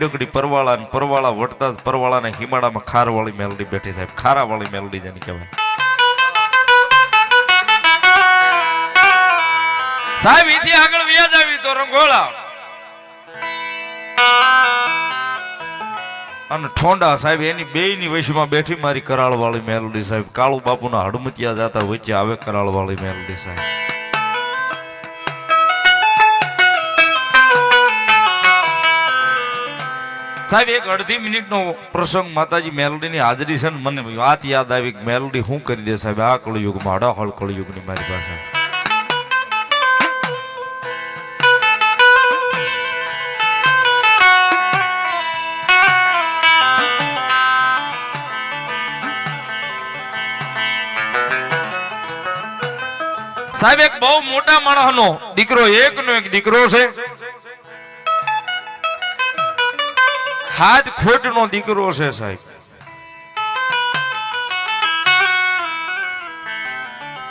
ડગડી પરવાળા પરવાળા વટતા પરવાળાના હિમાડામાં ખારવાળી મેલડી બેઠી સાહેબ. ખારાવાળી મેલડી જેને કહેવાય. સાહેબ એથી આગળ વ્યાજ આવી તો રંગોળા. અને ઠોંડા સાહેબ, એની બે ની વયસમાં બેઠી મારી કરાળવાળી મેલડી સાહેબ. કાળુ બાપુના હડમતિયા જાતા વચ્ચે આવે કરાળ વાળી મેલડી સાહેબ. સાહેબ, એક અડધી મિનિટનો પ્રસંગ માતાજી મેલોડીની હાજરી છે ને મને વાત યાદ આવી કે મેલડી શું કરી દે સાહેબ? આ કળયુગમાં અડાહળ કળયુગની મારી પાસે. સાહેબ, એક બહુ મોટા માણસનો દીકરો, એકનો એક દીકરો છે. હાથ ખોટનો દીકરો છે સાહેબ.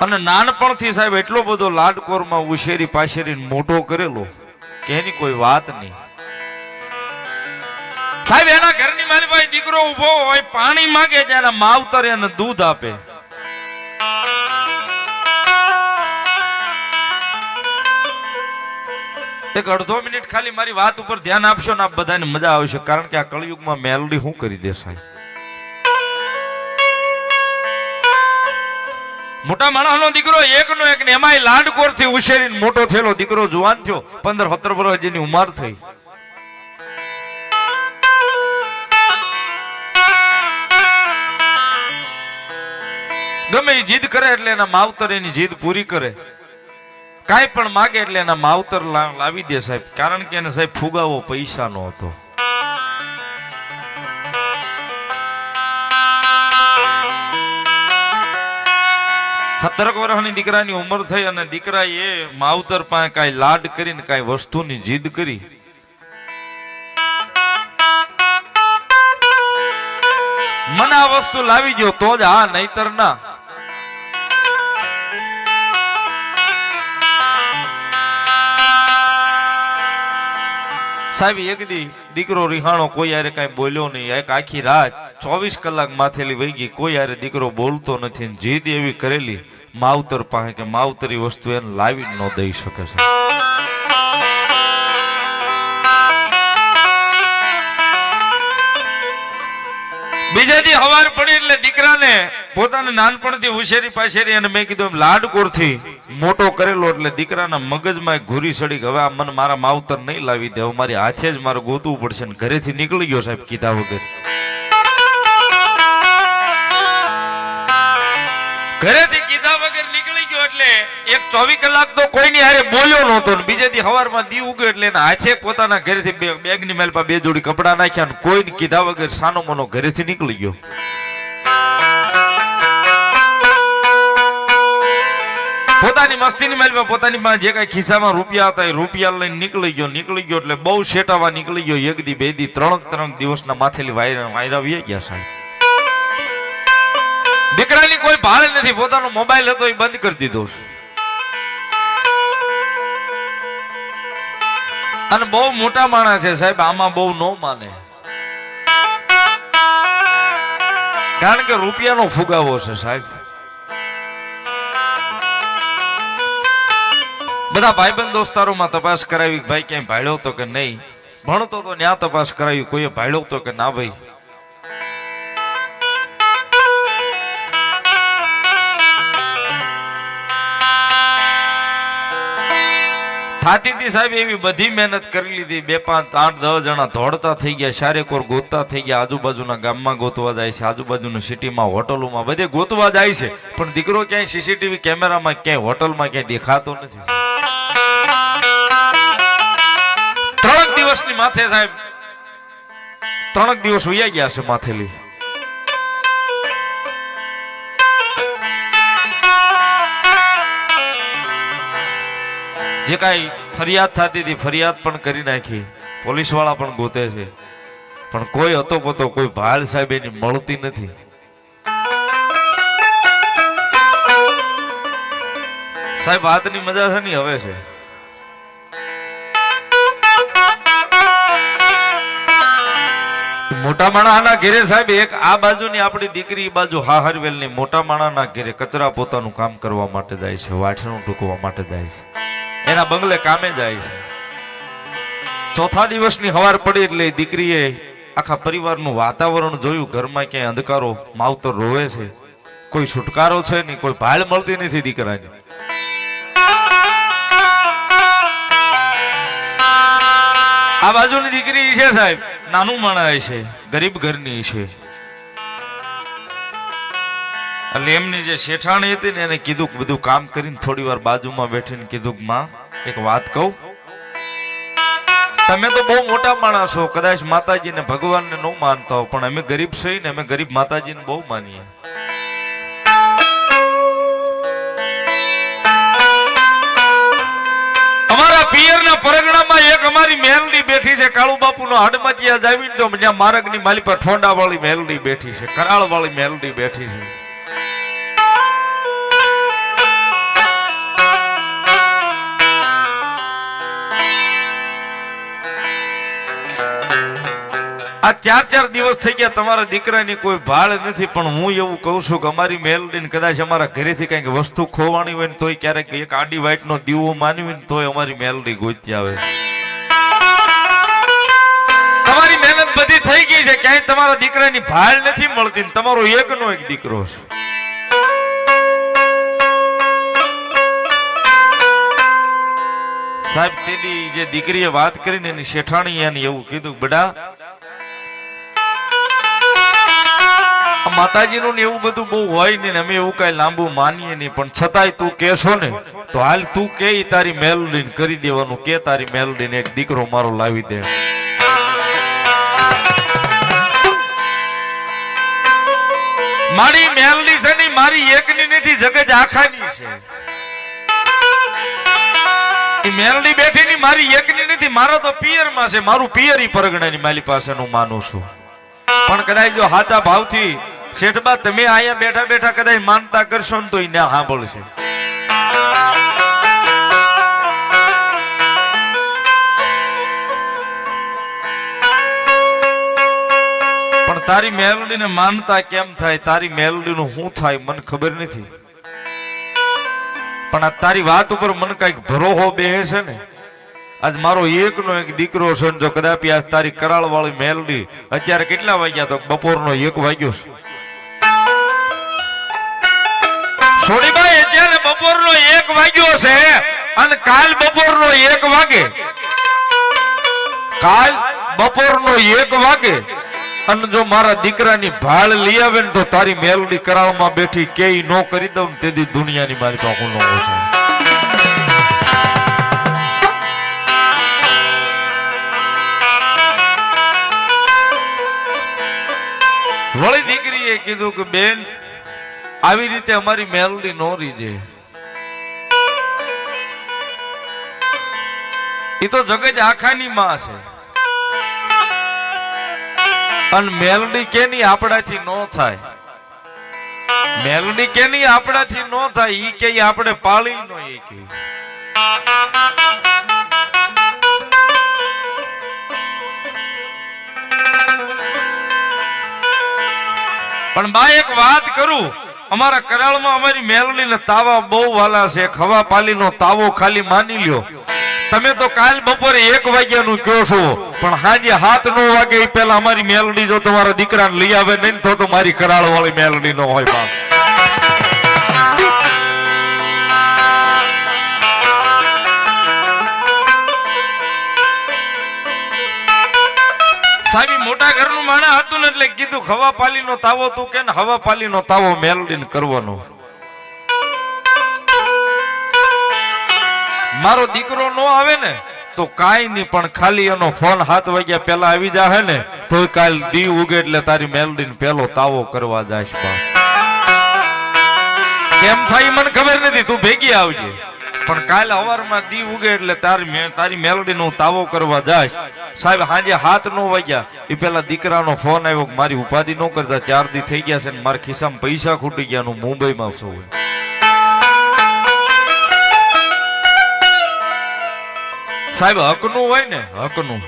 અને નાનપણથી સાહેબ એટલો બધો લાડકોરમાં ઉશેરી પાશેરી મોટો કરેલો કે એની કોઈ વાત નહીં. સાહેબ, એના ઘરની મારી પાસે દીકરો ઊભો હોય, પાણી માંગે ત્યારે માવતર એને દૂધ આપે. એક અડધો મિનિટ ખાલી મારી વાત ઉપર ધ્યાન આપશો ને આપ બધાને મજા આવશે. કારણ કે આ કળયુગમાં મેલડી શું કરી દે સાહેબ મોટા માણસનો દીકરો એકનો એક ને લાડકોરથી ઉછેરીને મોટો થયેલો દીકરો જુવાન થયો. પંદર, સત્તર વર્ષ જેની ઉંમર થઈ. ગમે એ જીદ કરે એટલે એના માવતર એની જીદ પૂરી કરે. કાંઈ પણ માગે એટલે એના માવતર લાવી દે સાહેબ. કારણ કે એને સાહેબ ફુગાવો પૈસા નો હતો સત્તરક વર્ષની દીકરાની ઉંમર થઈ અને દીકરા એ માવતર પાસે કાંઈ લાડ કરીને કાંઈ વસ્તુની જીદ કરી. મને આ વસ્તુ લાવી ગયો તો જ હા નહીતર ના. સાહેબ, એક દી દીકરો રિહાણો કોઈ યારે કાંઈ બોલ્યો નહીં. એક આખી રાત ચોવીસ કલાક માથેલી વહી ગઈ, કોઈ યારે દીકરો બોલતો નથી જીદ એવી કરેલી, માવતર પાસે કે માવતરી વસ્તુ એને લાવી ન દઈ શકે છે બીજા દી હવાર પડી એટલે દીકરાને પોતાને નાનપણથી હોશિયારી પાછેરી અને મેં કીધું એમ લાડકોરથી મોટો કરેલો એટલે દીકરાના મગજમાં ઘૂરી સડી હવે આ મને મારા માવતર નહીં લાવી દે મારી હાથે જ મારે ગોતવું પડશે ને ઘરેથી નીકળી ગયો સાહેબ કીધા વગર. ઘરેથી એટલે એક ચોવીસ કલાક તો કોઈની હારે બોલ્યો નહોતો બીજે દી હવારમાં દી ઉગ્યો એટલે એના હાથે પોતાના ઘરેથી બેગની મેલપા બે જોડી કપડા નાખ્યા ને કોઈને કીધા વગર સાનો મનો ઘરેથી નીકળી ગયો. પોતાની મસ્તીની મેલમાં પોતાની પાસે જે કઈ ખિસ્સામાં રૂપિયા હતા એ રૂપિયા લઈને નીકળી ગયો. નીકળી ગયો એટલે બહુ શેટાવા નીકળી ગયો. એક દી, બે દી, ત્રણ ત્રણ દિવસના માથેલી વાયરા વાયરા ગયા સાહેબ. દીકરાની નથી, પોતાનો મોબાઈલ હતો, એ બંધ કરી દીધો. અને બહુ મોટા માણસ છે સાહેબ, આમાં બહુ ન માને. કારણ કે રૂપિયાનો ફુગાવો છે સાહેબ. બધા ભાઈબંધ દોસ્તારોમાં તપાસ કરાવી ભાઈ ક્યાંય ભાડ્યો તો કે નહીં? ભણતો તો ન્યા તપાસ કરાવી, કોઈએ ભાડ્યો તો કે ના ભાઈ? થાતી હતી સાહેબ એવી બધી મહેનત કરી લીધી. બે પાંચ, આઠ, દસ જણા ધોડતા થઈ ગયા શારેકોર ગોતતા થઈ ગયા. આજુબાજુના ગામમાં ગોતવા જાય છે, આજુબાજુની સિટીમાં, હોટલોમાં બધે ગોતવા જાય છે. પણ દીકરો ક્યાંય સીસીટીવી કેમેરામાં ક્યાંય, હોટલમાં ક્યાંય દેખાતો નથી. ત્રણક દિવસની માથે સાહેબ, ત્રણક દિવસ ઉયા ગયા છે માથેલી. જે કાંઈ ફરિયાદ થતી હતી, ફરિયાદ પણ કરી નાખી. પોલીસવાળા પણ ગોતે છે. પણ કોઈ હતો પોતો, કોઈ ભાલ સાહેબ એની મળતી નથી. સાહેબ, વાતની મજા છે ને હવે છે? મોટા માણાના ઘેરે સાહેબ, એક આ બાજુની આપણી દીકરી બાજુ હાહરવેલની મોટા માણાના ઘેરે કચરા પોતાનું કામ કરવા માટે જાય છે વાઠણું ટૂંકવા માટે જાય છે. એના બંગલે કામે જાય છે. ચોથા દિવસની હવાર પડી એટલે દીકરીએ આખા પરિવારનું વાતાવરણ જોયું. ઘરમાં ક્યાંય અંધકારો, માવતર રોવે છે. કોઈ છુટકારો છે નહીં, કોઈ ભાળ મળતી નથી દીકરાની. આ બાજુની દીકરી છે સાહેબ. નાનું માણા છે, ગરીબ ઘરની છે. એટલે એમની જે શેઠાણી હતી ને એને કીધું બધું કામ કરીને થોડી વાર બાજુમાં બેઠીને કીધું માં, એક વાત કહું? તમે તો બહુ મોટા માણસ છો કદાચ માતાજીને ભગવાનને ન માનતા હો, પણ અમે ગરીબ છીએ ને, અમે ગરીબ માતાજીને બહુ માનીએ. પરગણામાં એક અમારી મેલડી બેઠી છે, કાળુ બાપુનો હાડમતિયા જાવીને તો જ્યાં માર્ગની માલી પર ઠોંડા વાળી મેલડી બેઠી છે કરાળ વાળી મેલડી બેઠી છે. આ ચાર ચાર દિવસ થઈ ગયા તમારા દીકરાની કોઈ ભાળ નથી, પણ હું એવું કહું છું કે અમારી મેલડીને કદાચ અમારા ઘરેથી કંઈક વસ્તુ ખોવાની હોય ને તોય ક્યારેક એક આડી વાઈટનો દીવો માનવી ને તોય અમારી મેલડી ગોતી આવે. તમારી મહેનત બધી થઈ ગઈ છે, ક્યાંય તમારા દીકરાની ભાળ નથી મળતી ને તમારો એકનો એક દીકરો છે. સાહેબ, તેની જે દીકરીએ વાત કરીને એની શેઠાણી એને એવું કીધું બડા માતાજીનું ને એવું બધું બહુ હોય ને અમે એવું કઈ લાંબુ માનીએ નહીં. પણ છતાંય તું કેશો ને, તો હાલ તું કે તારી મેલડીને કરી દેવાનું, કે તારી મેલડીને, એક દીકરો મારો લાવી દે. મારી મેલડી છે ને, મારી એકની નથી જગત આખાની છે. મેલડી બેઠી ની, મારી એકની નથી, મારો તો પિયરમાં છે, મારું પિયર ઈ પરગણાની માલી પાસેનું માનું છું. પણ કદાચ જો સાચા ભાવથી શેઠબા, તમે અહીંયા બેઠા બેઠા કદાચ માનતા કરશો ને તો એને સાંભળશે. પણ તારી મેલડીને માનતા કેમ થાય? તારી મેલડીનું શું થાય મને ખબર નથી. પણ આ તારી વાત ઉપર મને કંઈક ભરોહો બેસે ને? આજ મારો એકનો એક દીકરો છે ને જો કદાપી આજ તારી કરાળ વાળી મેલડી અત્યારે કેટલા વાગ્યા તો બપોરનો એક વાગ્યો છે. અત્યારે બપોરનો એક વાગ્યો છે અને કાલ બપોરનો એક વાગે. કાલ બપોરનો એક વાગે. અને જો મારા દીકરાની ભાળ લઈ આવે ને તો તારી મેલડી કરાળમાં બેઠી કેય નો કરી દઉં ને તેથી દુનિયાની મારી પાસે ન વળી દીકરીએ કીધું કે, બેન, આવી રીતે અમારી મેલડી નો રીજે. એ તો જગત આખાની માં છે. અને મેલડી કેની આપણાથી નો થાય? મેલડી કેની આપણાથી નો થાય? ઈ કે આપણે પાળી નો એ કે પણ બા એક વાત કરું, અમારા કરાળમાં અમારી મેલની તાવા બહુ વાલા છે ખવા પાલીનો તાવો ખાલી માની લ્યો. તમે તો કાલ બપોરે એક વાગ્યાનું કયો છો, પણ હાજી હાથ નો વાગે એ પહેલા અમારી મેલડી જો તમારા દીકરાને લઈ આવે, નહીં તો મારી કરાળ વાળી મેલડી નો હોય બાપ. સાહેબ મોટા ઘરનું માણા હતું ને એટલે કીધું, હવા પાલીનો તાવો તું કે ને હવા પાલીનો તાવો મેલડીને કરવાનો. મારો દીકરો નો આવે ને, તો કાઈ નહીં, પણ ખાલી એનો ફોન હાથ વાગ્યા પેલા આવી જાહે ને તો કાલ દી ઉગે એટલે તારી મેલડીને પેલો તાવો કરવા જાશ બા. કેમ થાય મને ખબર નથી, તું ભેગી આવજે. પણ કાલે અવારમાં દી ઉગે એટલે તારી તારી મેલડીનો હું તાવો કરવા જાય સાહેબ, હાજે હાથ નો વાગ્યા. એ પેલા દીકરાનો ફોન આવ્યો મારી ઉપાધિ ન કરતા ચાર દી થઈ ગયા છે મારા ખિસ્સામાં પૈસા ખૂટી ગયા હું મુંબઈમાં છું. સાહેબ, હકનું હોય ને, હકનું.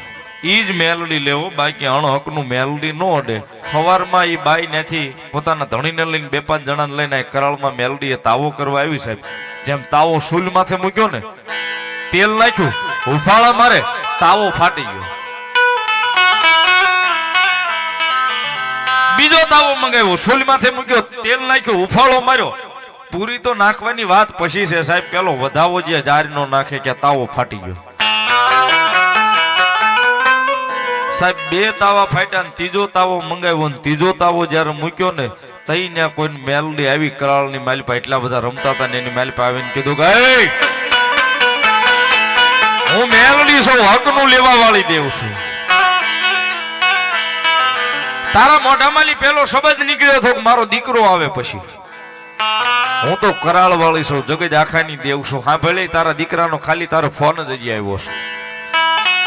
ઈ જ મેલડી લેવો, બાકી અણહકનું મેલડી ન અડે. સવારમાં એ બાઈ નથી પોતાના ધણીને લઈને બે પાંચ જણાને લઈને કરાળમાં મેલડીએ તાવો કરવા આવી સાહેબ. જેમ તાવો સૂલ માથે મૂક્યો ને, તેલ નાખ્યું ઉફાળા મારે, તાવો ફાટી ગયો. બીજો તાવો મંગાવ્યો સૂલ માથે મૂક્યો, તેલ નાખ્યું ઉફાળો માર્યો. પૂરી તો નાખવાની વાત પછી છે સાહેબ, પેલો વધાવો જે જારીનો નાખે કે તાવો ફાટી ગયો. સાહેબ, બે તાવા ફાટ્યા ને ત્રીજો તાવો મંગાવ્યો ને ત્રીજો તાવો જ્યારે મૂક્યો ને તઈ ને કોઈ મેલડી આવી કરાળની માલિપા એટલા બધા રમતા હતા ને એની માલિપા આવીને કીધું કે હું મેલડી સૌ હકનું લેવા વાળી દેવ છું. તારા મોઢામાંથી પેલો શબ્દ નીકળ્યો હતો મારો દીકરો આવે પછી. હું તો કરાળ વાળી છું જગજ આખાની દેવ છું. હા ભલે તારા દીકરાનો ખાલી તારો ફોન જ આવ્યો છે.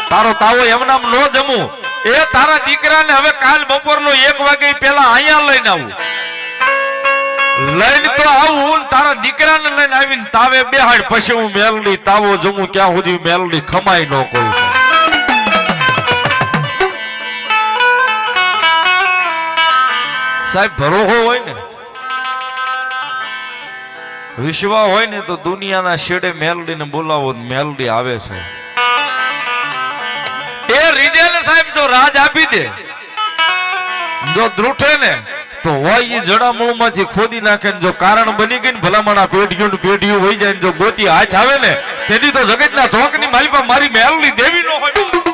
તારો તાવો એમનામ નો જમું. એ તારા દીકરાને હવે કાલ બપોરનો એક વાગે પેલા અહીંયા લઈને આવું. લઈને તો આવું, તારા દીકરાને લઈને આવીને તાવે બેહાડ. પછી હું મેલડી તાવો જમું, ક્યાં સુધી મેલડી ખમાઈ ન કરું સાહેબ, ભરોહો હોય ને? વિશ્વા હોય ને તો દુનિયાના શેડે મેલડીને બોલાવો મેલડી આવે છે. જો રાજ આપી દે. જો દ્રુઠે ને, તો હોય એ જડામૂળમાંથી ખોદી નાખે ને જો કારણ બની ગઈ ને ભલામણ પેઢીઓ ને પેઢીઓ વહી જાય ને જો ગોતી હાથ આવે ને તેથી તો જગતના ચોકની મારી પાસે મારી મેલડી દેવી નો હોય હોય.